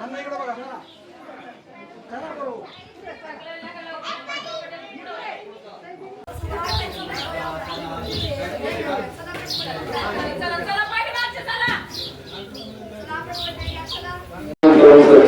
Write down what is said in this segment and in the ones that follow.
अन्न इकडे बघा चला करू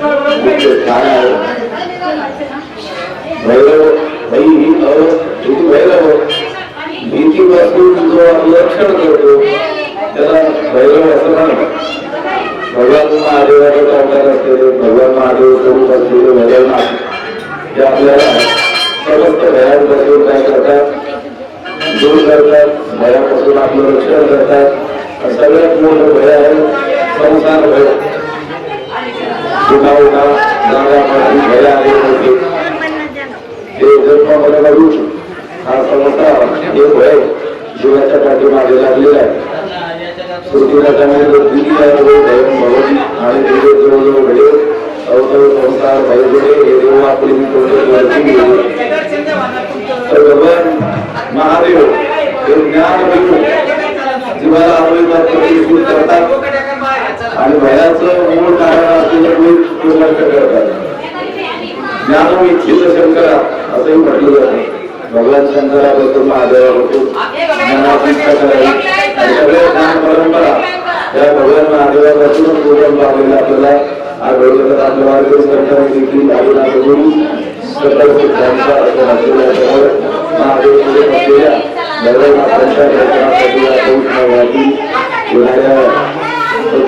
आहे भैरव भाई अ इथे भैरव भैरव भगवान महादेवाचे असलेले भगवान महादेव स्वरूप असलेले काय करतात दूर करतात भयापासून आपलं रक्षण करतात सगळ्यात मोठं भय आहे संसार भय उठा उठा जाण्यापासून भय आले होते हे। जन्मामध्ये लागू हा समोरचा हे। भय जीवाच्या पाठीमागे लागलेला आहे सुरुवातीला त्यामुळे धैर्य भवन आणि तिथे जवळजवळ घडे अवतव संसार भैरवडे हे देव आपली मी गेले तर भगवान महादेव हे। ज्ञान जीवाला प्रतिष्ठित करतात आणि भयाचं मूळ कारण असलेलं करतात ज्ञान इच्छित शंकरा असंही म्हटलं जातं. भगवान शंकराबद्दल महादेवाबद्दल ज्ञानाची करावी आणि सगळ्या ज्ञान परंपरा या भगवान महादेवापासूनच पूर्ण पावलेल्या आपल्याला आज आपल्या मार्गदर्शन देखील आदिनाथ गुरु सकल सिद्धांचा असलेल्या महादेव पुढे दर्शनासाठी या येणाऱ्या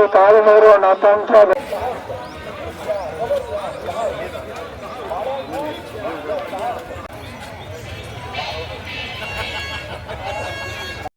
ಒಂದು ತಾಳ್ನೂರು ನತಾಂಶ